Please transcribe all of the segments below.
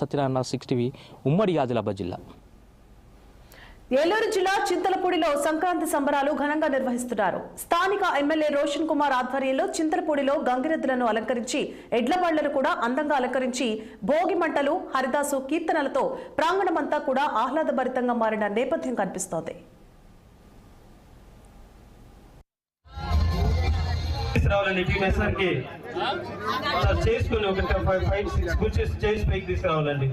Satyanarayana six TV ఉమ్మడి ఆదిలాబాద్ జిల్లా. ఏలూరు జిల్లా చింతలపూడిలో సంక్రాంతి సంబరాలు ఘనంగా నిర్వహిస్తున్నారు. స్థానిక ఎమ్మెల్యే రోషన్ కుమార్ ఆధ్వర్యంలో చింతలపూడిలో గంగిరెద్దులను అలంకరించి ఎడ్ల బళ్ళను కూడా అందంగా అలంకరించి భోగి మంటలు హరిదాసు కీర్తనలతో ప్రాంగణమంతా కూడా ఆహ్లాదభరితంగా మారిన నేపథ్యం కనిపిస్తోంది. కి చేసుకుని ఒక ఫైవ్ ఫైవ్ సిక్స్ బుచెస్ చేసి పైకి తీసుకురావాలండి.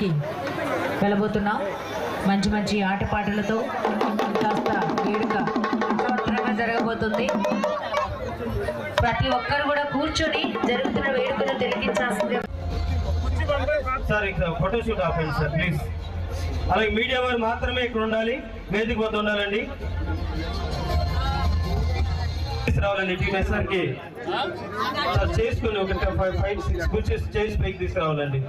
కి వెళ్ళబోతున్నాం. మంచి మంచి ఆటపాటలతో కాస్త వేడుక జరగబోతుంది. ప్రతి ఒక్కరు కూడా కూర్చొని జరుగుతున్న వేడుకను తిరిగించాల్సిందే సార్ ఇక్కడ ఫోటోషూట్ ఆపండి సార్ ప్లీజ్ అలాగే మీడియా వారు మాత్రమే ఇక్కడ ఉండాలి వేదిక వద్ద ఉండాలండి. తీసుకురావాలండి టీమ్ ఎస్ఆర్ సార్ చేసుకుని ఒక ఫైవ్ ఫైవ్ సిక్స్ బుచెస్ చేసి పైకి తీసుకురావాలండి.